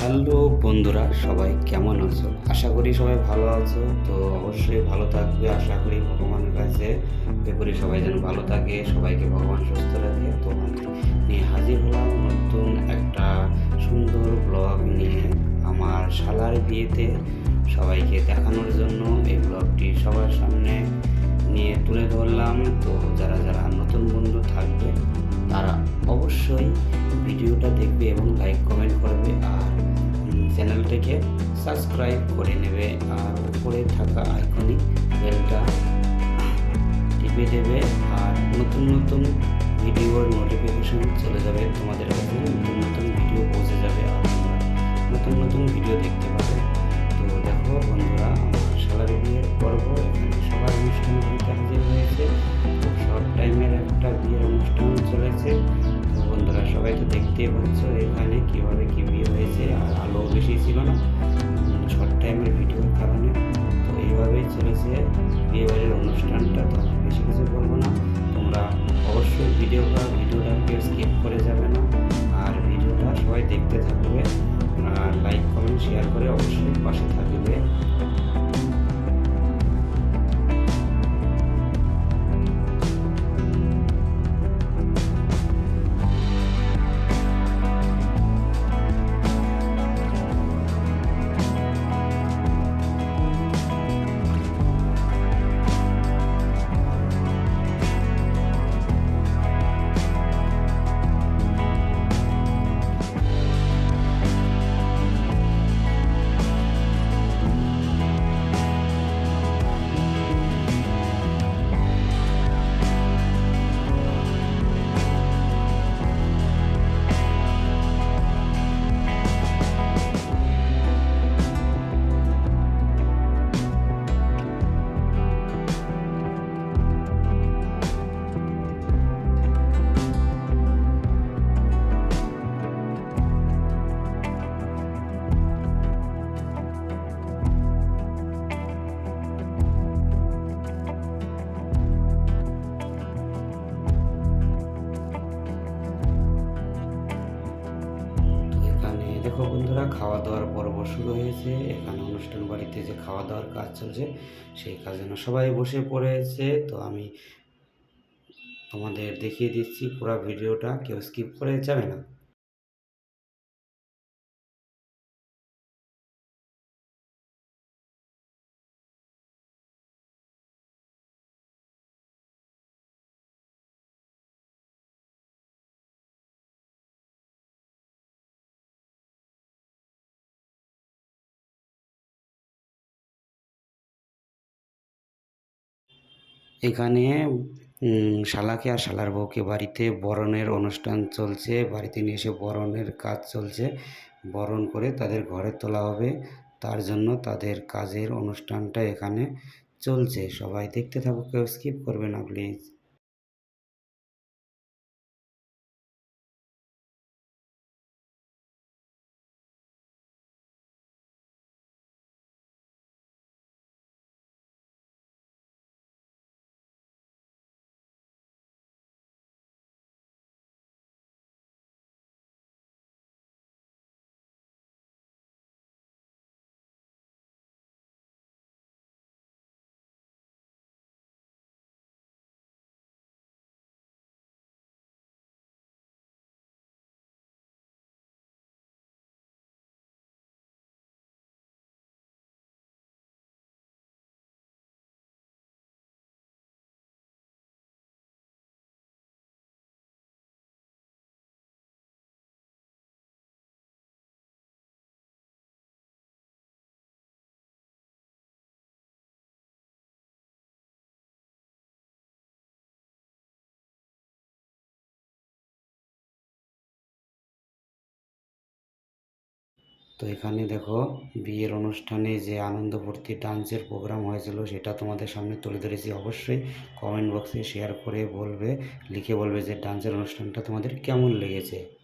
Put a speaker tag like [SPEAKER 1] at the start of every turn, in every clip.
[SPEAKER 1] Hello বন্ধুরা, সবাই কেমন আছো? আশা করি সবাই ভালো আছো। তো অবশ্যই ভালো থাকবে। আশা করি ভগবানের কাছে করি সবাই যেন ভালো থাকে, সবাইকে ভগবান সুস্থ রাখে। তো আমি নিয়ে হাজির হলাম নতুন একটা সুন্দর ব্লগ নিয়ে আমার শালার বিয়েতে সবাইকে দেখানোর জন্য। এই ব্লগটি সবার সামনে নিয়ে তুলে ধরলাম। তো যারা যারা নতুন বন্ধু থাকবে, তারা অবশ্যই ভিডিওটা দেখবে এবং লাইক কমেন্ট করবে। চ্যানেলটাকে সাবস্ক্রাইব করে নেবে আর উপরে থাকা আইকনিক বেলটা টিপে দেবে আর নতুন নতুন ভিডিওর নোটিফিকেশন চলে যাবে তোমাদের কাছে, নতুন নতুন ভিডিও পৌঁছে যাবে আর তোমরা নতুন নতুন ভিডিও দেখতে পাবে। তো দেখো বন্ধুরা, আমার স্যালারি বিয়ের পর্ব এখানে সবার অনুষ্ঠান বাড়িতে হাজির হয়েছে। খুব শর্ট টাইমের একটা বিয়ের অনুষ্ঠান চলেছে। তো বন্ধুরা, সবাই তো দেখতেই পাচ্ছ ছিল না। শর্ট টাইমের ভিডিওর কারণে। তো এইভাবেই চলেছে বিয়েবাড়ির অনুষ্ঠানটা। তো বেশি কিছু বলব না। তোমরা অবশ্যই ভিডিওটা ভিডিওটাকে স্কিপ করে যাবে না। আর ভিডিওটা সবাই দেখতে থাকবে। আর লাইক কমেন্ট শেয়ার করে অবশ্যই দেখো বন্ধুরা খাওয়া দাওয়ার পর্ব শুরু হয়েছে। এখানে অনুষ্ঠান বাড়িতে যে খাওয়া দাওয়ার কাজ চলছে, সেই কাজ যেন সবাই বসে পড়েছে। তো আমি তোমাদের দেখিয়ে দিচ্ছি পুরো ভিডিওটা। কেউ স্কিপ করে যাবে না। এখানে শালাকে আর শালার বউকে বাড়িতে বরণের অনুষ্ঠান চলছে। বাড়িতে নিয়ে এসে বরণের কাজ চলছে। বরণ করে তাদের ঘরে তোলা হবে। তার জন্য তাদের কাজের অনুষ্ঠানটা এখানে চলছে। সবাই দেখতে থাকো কেউ স্কিপ করবে না, প্লিজ। তো এখানে দেখো, বিয়ের অনুষ্ঠানে যে আনন্দ ভর্তি ডান্সের প্রোগ্রাম হয়েছিল, সেটা তোমাদের সামনে তুলে ধরেছি। অবশ্যই কমেন্ট বক্সে শেয়ার করে বলবে, লিখে বলবে যে ডান্সের অনুষ্ঠানটা তোমাদের কেমন লেগেছে।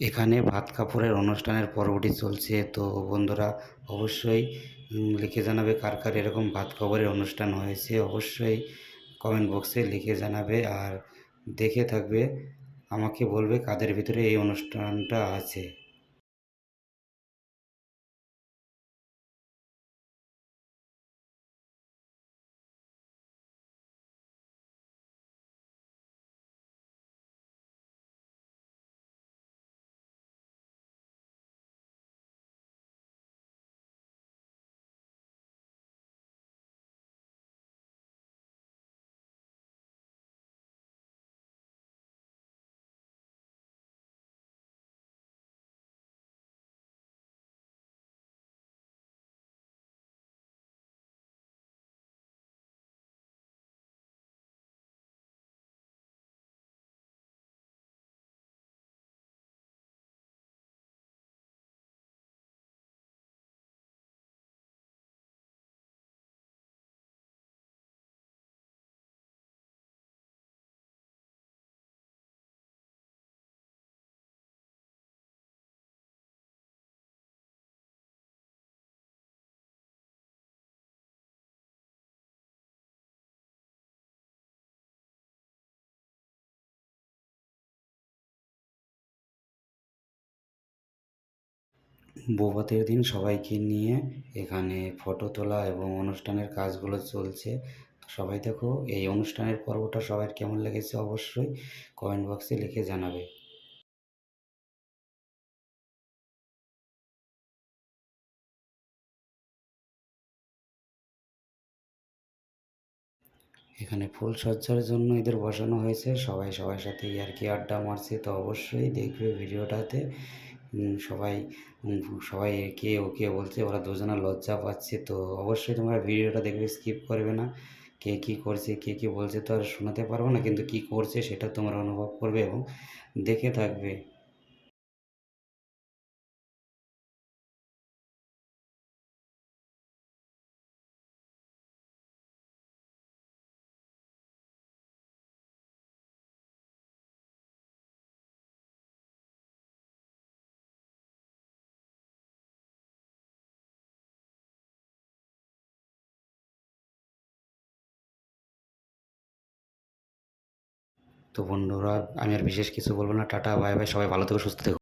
[SPEAKER 1] এখানে ভাত কাপড়ের অনুষ্ঠানের পর্বটি চলছে। তো বন্ধুরা, অবশ্যই লিখে জানাবে কার কার এরকম ভাত কাপড়ের অনুষ্ঠান হয়েছে। অবশ্যই কমেন্ট বক্সে লিখে জানাবে আর দেখে থাকবে, আমাকে বলবে কাদের ভিতরে এই অনুষ্ঠানটা আছে। বৌভাতের দিন সবাইকে নিয়ে এখানে ফটো তোলা এবং অনুষ্ঠানের কাজগুলো চলছে। সবাই দেখো, এই অনুষ্ঠানের পর্বটা সবার কেমন লেগেছে অবশ্যই কমেন্ট বক্সে লিখে জানাবে। এখানে ফুল সজ্জার জন্য এদের বসানো হয়েছে। সবাই সবার সাথে ইয়ার্কি আড্ডা মারছে, তো অবশ্যই দেখবে ভিডিওটাতে। সবাই সবাই কে ওকে বলছে, ওরা দুজনা লজ্জা পাচ্ছে। তো অবশ্যই তোমরা ভিডিওটা দেখবে স্কিপ করবে না। কে কী করছে, কে কী বলছে তো আর শোনাতে পারব না, কিন্তু কী করছে সেটা তোমরা অনুভব করবে এবং দেখে থাকবে। তো বন্ধুরা, আমি আর বিশেষ কিছু বলব না। টাটা, বাই বাই, সবাই ভালো থেকো, সুস্থ থেকো।